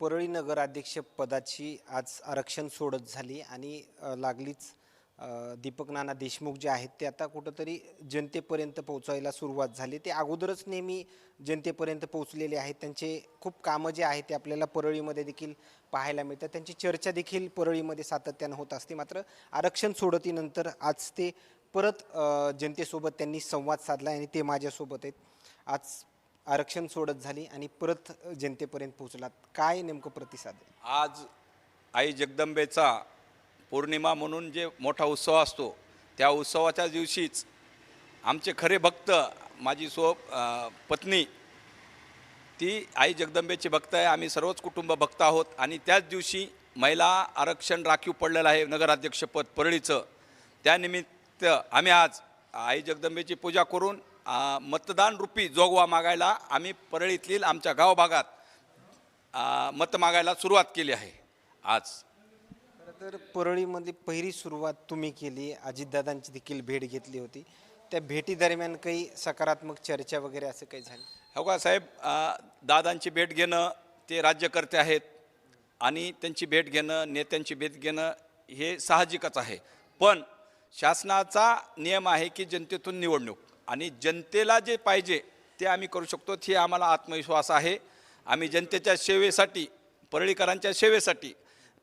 परळी नगराध्यक्ष पदाची आज आरक्षण सोडत झाली आणि लागलीच दीपक नाना देशमुख जे आहेत ते आता कुठंतरी जनतेपर्यंत पोहोचायला सुरुवात झाली. ते अगोदरच नेहमी जनतेपर्यंत पोहोचलेले आहेत. त्यांचे खूप कामं जे आहेत ते आपल्याला परळीमध्ये देखील पाहायला मिळतात. त्यांची चर्चा देखील परळीमध्ये सातत्यानं होत असते. मात्र आरक्षण सोडतीनंतर आज ते परत जनतेसोबत त्यांनी संवाद साधला आणि ते माझ्यासोबत आहेत. आज आरक्षण सोडत झाली आणि परत जनतेपर्यंत पोहोचलात. काय नेमकं प्रतिसाद आहे? आज आई जगदंबेचा पौर्णिमा म्हणून जे मोठा उत्सव असतो त्या उत्सवाच्या दिवशीच आमचे खरे भक्त माझी स्व पत्नी ती आई जगदंबेची भक्त आहे. आम्ही सर्वच कुटुंब भक्त आहोत आणि त्याच दिवशी महिला आरक्षण राखीव पडलेलं आहे नगराध्यक्षपद परळीचं. त्यानिमित्त आम्ही आज आई जगदंबेची पूजा करून मतदान रूपी जोगवा मागायला आम्ही परळीतील आमच्या गावभागात अ, मत मागायला सुरुवात केली आहे आज. खरं तर परळीमध्ये पहिली सुरुवात तुम्ही केली अजितदादांची देखील भेट घेतली होती. त्या भेटीदरम्यान काही सकारात्मक चर्चा वगैरे असं काही झालं? हो का साहेब? दादांची भेट घेणं ते राज्यकर्ते आहेत आणि त्यांची भेट घेणं नेत्यांची भेट घेणं हे साहजिकच आहे. पण शासनाचा नियम आहे की जनतेतून निवडणूक. आणि जनतेला जे पाहिजे ते आम्ही करू शकतो. हे आम्हाला आत्मविश्वास आहे. आम्ही जनतेच्या सेवेसाठी परळीकरांच्या सेवेसाठी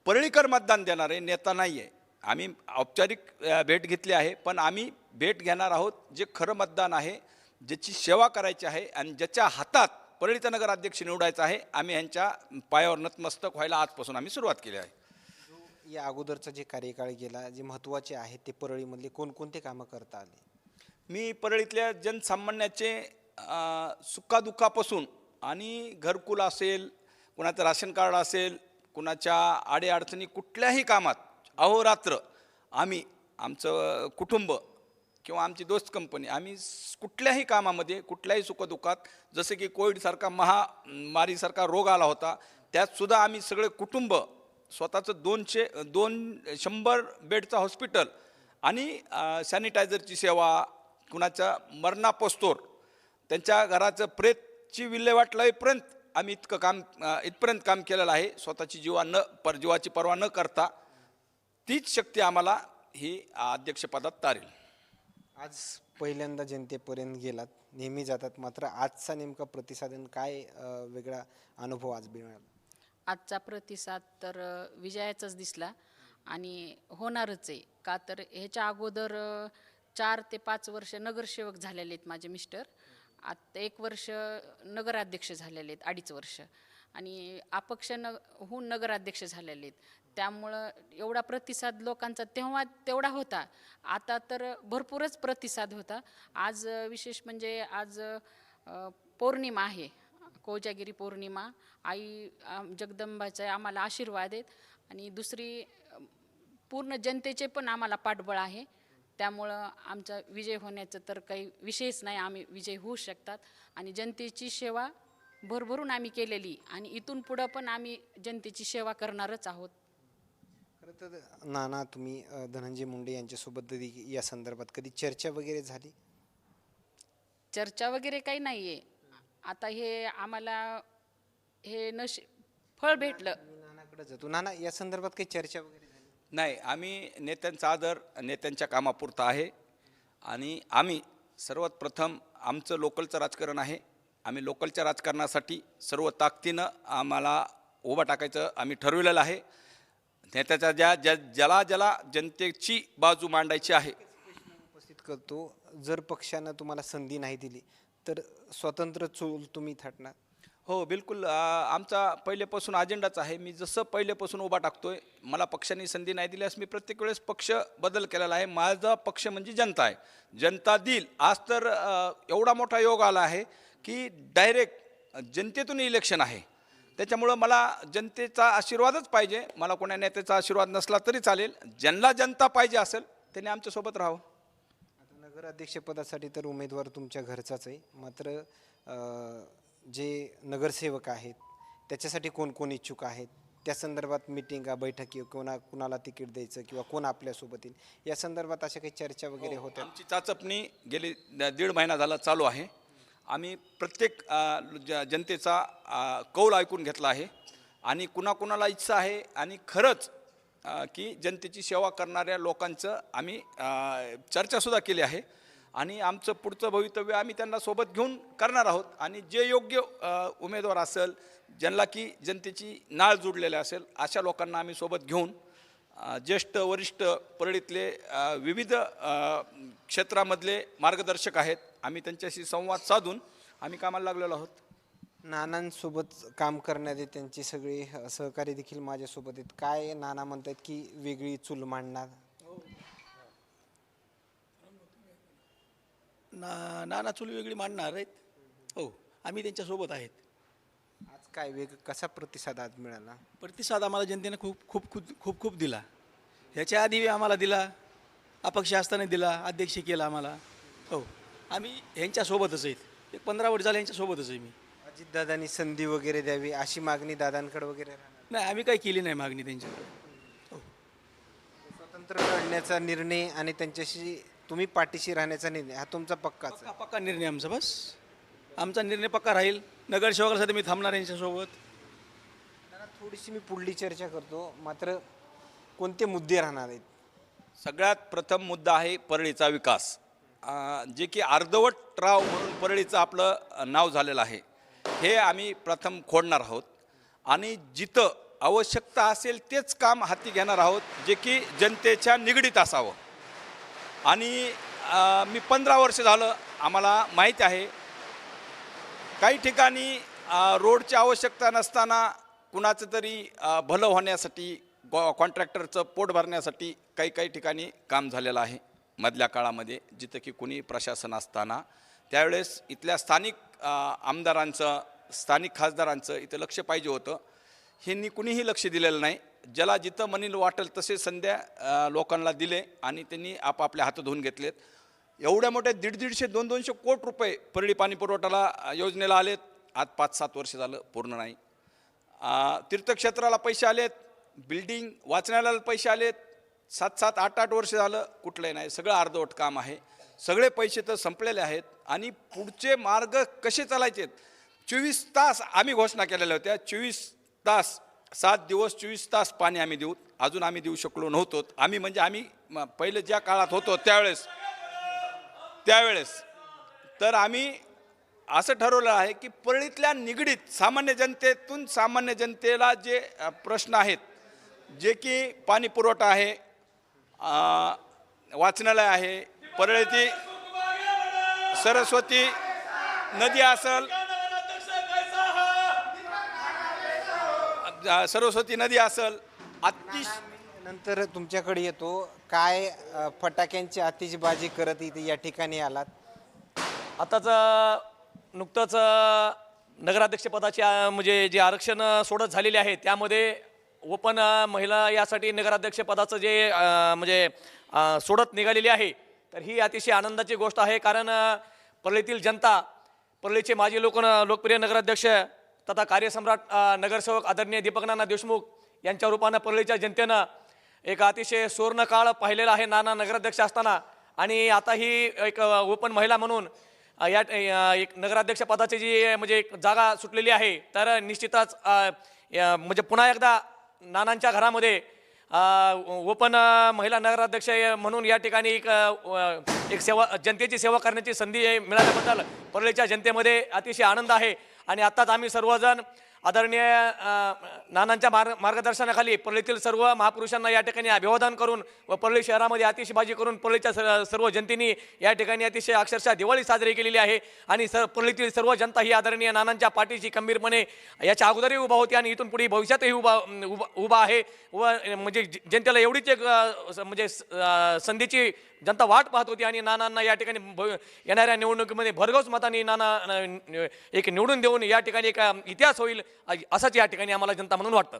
परळीकर मतदान देणारे नेता नाही आहे आम्ही औपचारिक भेट घेतली आहे पण आम्ही भेट घेणार आहोत जे खरं मतदान आहे ज्याची सेवा करायची आहे आणि ज्याच्या हातात परळीचा नगर अध्यक्ष निवडायचा आहे आम्ही यांच्या पायावर नतमस्तक व्हायला आजपासून आम्ही सुरुवात केली आहे. या अगोदरचा जे कार्यकाळ गेला जे महत्त्वाचे आहेत ते परळीमधले कोणकोणते कामं करता आले? मी परळीतल्या जनसामान्याचे सुखादुःखापासून सुखादुखापासून आणि घरकुल असेल कुणाचं राशन कार्ड असेल कुणाच्या आडेअडचणी कुठल्याही कामात अहोरात्र आम्ही आमचं कुटुंब किंवा आमची दोस्त कंपनी आम्ही कुठल्याही कामामध्ये कुठल्याही सुखदुःखात जसे की कोविडसारखा महामारीसारखा रोग आला होता त्यातसुद्धा आम्ही सगळे कुटुंब स्वतःचं दोनशे दोन शंभर बेडचं हॉस्पिटल आणि सॅनिटायझरची सेवा कुणाच्या मरणापोस्तोर त्यांच्या घराचं प्रेतची विल्हेवाट लावेपर्यंत आम्ही इतकं काम इथपर्यंत काम केलेलं आहे. स्वतःची जीवा न पर जीवाची पर्वा न करता तीच शक्ती आम्हाला ही अध्यक्षपदात तारेल. आज पहिल्यांदा जनतेपर्यंत गेलात नेहमी जातात. मात्र आजचा नेमका प्रतिसाद काय वेगळा अनुभव आज मिळाला? आजचा प्रतिसाद तर विजयाचाच दिसला आणि होणारच आहे. का तर ह्याच्या अगोदर चार ते पाच वर्ष नगरसेवक झालेले आहेत माझे मिस्टर. आत्ता एक वर्ष नगराध्यक्ष झालेले आहेत अडीच वर्ष. आणि अपक्ष न होऊन नगराध्यक्ष झालेले आहेत. त्यामुळं एवढा प्रतिसाद लोकांचा तेव्हा तेवढा होता. आता तर भरपूरच प्रतिसाद होता. आज विशेष म्हणजे आज पौर्णिमा आहे. कोजागिरी पौर्णिमा. आई जगदंबाचे आम्हाला आशीर्वाद आहेत. आणि दुसरी पूर्ण जनतेचे पण आम्हाला पाठबळ आहे. त्यामुळं आमचा विजय होण्याचं तर काही विषयच नाही आम्ही विजय होऊ शकतात. आणि जनतेची सेवा भरभरून आम्ही केलेली आणि इथून पुढं पण आम्ही जनतेची सेवा करणारच आहोत. खरं तर नाना तुम्ही अ, धनंजय मुंडे यांच्यासोबत कधी या संदर्भात कधी चर्चा वगैरे झाली? चर्चा वगैरे काही नाही आहे आता हे आम्हाला हे नश फळ भेटलं. मी नानाकडे जातो. नाना या संदर्भात काही चर्चा वगैरे नाही आम्ही नेत्यांचा आदर नेत्यांच्या कामापुरता आहे. आणि आम्ही सर्वात प्रथम आमचं लोकलचं राजकारण आहे. आम्ही लोकलच्या राजकारणासाठी सर्व ताकदीनं आम्हाला उभं टाकायचं आम्ही ठरविलेलं आहे. नेत्याच्या ज्या ज्या ज्याला ज्याला जनतेची बाजू मांडायची आहे. उपस्थित करतो. जर पक्षानं तुम्हाला संधी नाही दिली तर स्वतंत्र चूल तुम्ही थाटणार. हो बिलकुल. आमचा पहिलेपासून अजेंडाच आहे. मी जसं पहिलेपासून उभा टाकतोय मला पक्षाने संधी नाही दिल्यास मी प्रत्येक वेळेस पक्ष बदल केलेला आहे. माझा पक्ष म्हणजे जनता आहे. जनता देईल. आज तर एवढा मोठा योग आला आहे की डायरेक्ट जनतेतून इलेक्शन आहे. त्याच्यामुळं मला जनतेचा आशीर्वादच पाहिजे. मला कोणा नेत्याचा आशीर्वाद नसला तरी चालेल. ज्यांना जनता पाहिजे असेल त्याने आमच्यासोबत राहावं. आता नगराध्यक्षपदासाठी तर उमेदवार तुमच्या घरचाच आहे. मात्र जे नगरसेवक आहेत त्याच्यासाठी कोण कोण इच्छुक आहेत? त्या संदर्भात मिटिंगा बैठकी कोणा कुणाला तिकीट द्यायचं किंवा कोण आपल्यासोबत येईल? या संदर्भात अशा काही चर्चा वगैरे होत्या आमची चाचपणी गेली दीड महिना झाला चालू आहे. आम्ही प्रत्येक ज- जनतेचा कौल ऐकून घेतला आहे. आणि कुणाकुणाला इच्छा आहे? आणि खरंच की जनतेची सेवा करणाऱ्या लोकांचं आम्ही चर्चासुद्धा केली आहे. आणि आमचं पुढचं भवितव्य आम्ही त्यांना सोबत घेऊन करणार आहोत. आणि जे योग्य उमेदवार असेल ज्यांना की जनतेची नाळ जुडलेली असेल अशा लोकांना आम्ही सोबत घेऊन ज्येष्ठ वरिष्ठ परळीतले विविध क्षेत्रामधले मार्गदर्शक आहेत. आम्ही त्यांच्याशी संवाद साधून आम्ही कामाला लागलेलो आहोत. नानांसोबत काम करण्यात त्यांची सगळी सहकारी देखील माझ्यासोबत आहेत. काय नाना म्हणतात की वेगळी चूल मांडणार ना नाना चुली वेगळी मांडणार आहेत. हो. आम्ही त्यांच्यासोबत आहेत. आज काय वेग कसा प्रतिसाद आज मिळाला? प्रतिसाद आम्हाला जनतेने खूप खूप खूप खूप खूप दिला. ह्याच्या आधी आम्हाला दिला. अपक्ष असताना दिला. अध्यक्ष केला आम्हाला. हो. आम्ही ह्यांच्यासोबतच आहेत. एक पंधरा वर्ष झाले यांच्यासोबतच आहे मी. अजितदादांनी संधी वगैरे द्यावी अशी मागणी दादांकडे वगैरे राहणार? नाही आम्ही काही केली नाही मागणी त्यांच्याकडे. स्वतंत्र लढण्याचा निर्णय आणि त्यांच्याशी तुम्ही पाठीशी राहण्याचा निर्णय हा तुमचा पक्काच आहे. पक्का पक्का निर्णय आमचा बस. आमचा निर्णय पक्का राहील. नगरसेवकासाठी मी थांबणार यांच्यासोबत. थोडीशी मी पुढली चर्चा करतो. मात्र कोणते मुद्दे राहणार आहेत? सगळ्यात प्रथम मुद्दा आहे परळीचा विकास. अं, जे की अर्धवट राव म्हणून परळीचं आपलं अं, नाव झालेलं आहे. हे आम्ही प्रथम खोडणार आहोत. आणि जिथं आवश्यकता असेल तेच काम हाती घेणार आहोत जे की जनतेच्या निगडीत असावं. आणि मी पंधरा वर्ष झालं आम्हाला माहीत आहे. काही ठिकाणी रोडची आवश्यकता नसताना कुणाचं तरी भलं होण्यासाठी गॉ कॉन्ट्रॅक्टरचं पोट भरण्यासाठी काही काही ठिकाणी काम झालेलं आहे मधल्या काळामध्ये. जिथं की कुणी प्रशासन असताना. त्यावेळेस इथल्या स्थानिक आमदारांचं स्थानिक खासदारांचं इथं लक्ष पाहिजे होतं. ह्यांनी कुणीही लक्ष दिलेलं नाही. ज्याला जिथं मनील वाटेल तसे संध्या लोकांना दिले आणि त्यांनी आपापल्या हात धुवून घेतलेत. एवढ्या मोठ्या दीड दीडशे दोन दोनशे कोट रुपये परळी पाणी पुरवठ्याला योजनेला आलेत. आज पाच सात वर्ष झालं पूर्ण नाही. तीर्थक्षेत्राला पैसे आलेत. बिल्डिंग वाचनालयाला पैसे आलेत. सात सात आठ आठ वर्ष झालं कुठलंही नाही. सगळं अर्धवट काम आहे. सगळे पैसे तर संपलेले आहेत. आणि पुढचे मार्ग कसे चालायचे चोवीस तास आम्ही घोषणा केलेल्या होत्या. चोवीस तास सात दिवस चोवीस तास पाणी आम्ही देऊ अजून आम्ही देऊ शकलो नव्हतो. आम्ही म्हणजे आम्ही म, पहिले ज्या काळात होतो त्यावेळेस त्यावेळेस. तर आम्ही असं ठरवलं आहे की परळीतल्या निगडीत सामान्य जनतेतून सामान्य जनतेला जे प्रश्न आहेत जे की पाणी पुरवठा आहे वाचनालय आहे परळीती सरस्वती नदी असल सरस्वती नदी असल अतिशय नंतर तुमच्याकडे येतो. काय अ, फटाक्यांची आतिषबाजी करत इथे या ठिकाणी आलात? आताच अ, नुकतंच अ, नगराध्यक्षपदाचे अ, म्हणजे जे आरक्षण अ, सोडत झालेले आहे त्यामध्ये ओपन अ, महिला यासाठी नगराध्यक्षपदाचं जे अ, म्हणजे अ, सोडत निघालेली आहे तर ही अतिशय आनंदाची गोष्ट आहे कारण अ, परळीतील जनता परळीचे माजी लोक लोकप्रिय नगराध्यक्ष तथा कार्यसम्राट नगरसेवक आदरणीय दीपक नाना देशमुख यांच्या रूपानं परळीच्या जनतेनं एक अतिशय सुवर्ण काळ पाहिलेला आहे. नाना नगराध्यक्ष असताना आणि आता ही एक ओपन महिला म्हणून या एक नगराध्यक्ष पदाची जी म्हणजे एक जागा सुटलेली आहे तर निश्चितच या- म्हणजे पुन्हा एकदा नानांच्या घरामध्ये ओपन महिला नगराध्यक्ष म्हणून या ठिकाणी एक एक सेवा जनतेची सेवा करण्याची संधी मिळाल्याबद्दल परळीच्या जनतेमध्ये अतिशय आनंद आहे. आणि आत्ताच आम्ही सर्वजण आदरणीय नानांच्या मार्ग मार्गदर्शनाखाली परळीतील सर्व महापुरुषांना या ठिकाणी अभिवादन करून व परळी शहरामध्ये आतिषबाजी करून परळीच्या सर्व जनतेने या ठिकाणी अतिशय अक्षरशः दिवाळी साजरी केलेली आहे. आणि सर परळीतील सर्व जनता ही आदरणीय नानांच्या पाठीशी खंबीरपणे याच्या अगोदरही उभा होती आणि इथून पुढे भविष्यातही उभा उभा उभा आहे व म्हणजे जनतेला एवढीच एक स- म्हणजे स- संधीची जनता वाट पाहत होती आणि नानांना या ठिकाणी येणाऱ्या निवडणुकीमध्ये भरघोस मतांनी नाना एक निवडून देऊन या ठिकाणी एक इतिहास होईल असंच या ठिकाणी आम्हाला जनता म्हणून वाटतं.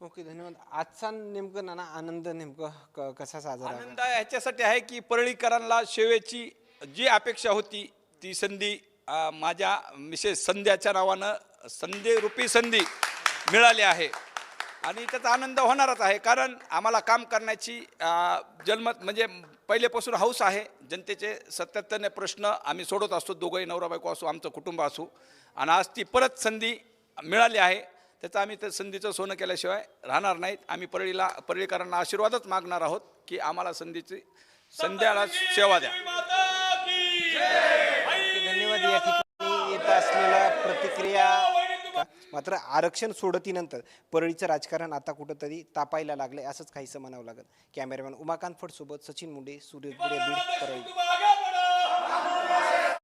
ओके धन्यवाद. आजचा नेमकं नाना आनंद नेमकं क- कसा साजरा? आनंद ह्याच्यासाठी आहे की परळीकरांना सेवेची जी अपेक्षा होती ती संधी माझ्या मिसेस संध्याच्या नावानं संधी रूपी संधी मिळाली आहे. आणि त्याचा आनंद होणारच आहे कारण आम्हाला काम करण्याची जन्मत म्हणजे पहिलेपासून हौस आहे. जनतेचे सत्याहत्तरने प्रश्न आम्ही सोडत असतो दोघंही नवरा बायको असो आमचं कुटुंब असो. आणि आज ती परत संधी मिळाली आहे. त्याचं आम्ही त्या संधीचं सोनं केल्याशिवाय राहणार नाहीत. आम्ही परळीला परळीकरांना आशीर्वादच मागणार आहोत की आम्हाला संधीची संध्याला सेवा द्या. धन्यवाद. या ठिकाणी येत असलेल्या प्रतिक्रिया मात्र आरक्षण सोडतीनंतर परळीचं राजकारण आता कुठंतरी तापायला लागले असंच काहीसं म्हणावं लागेल. कॅमेरामॅन उमाकांत फड सोबत सचिन मुंडे सूर्य बीड परळी.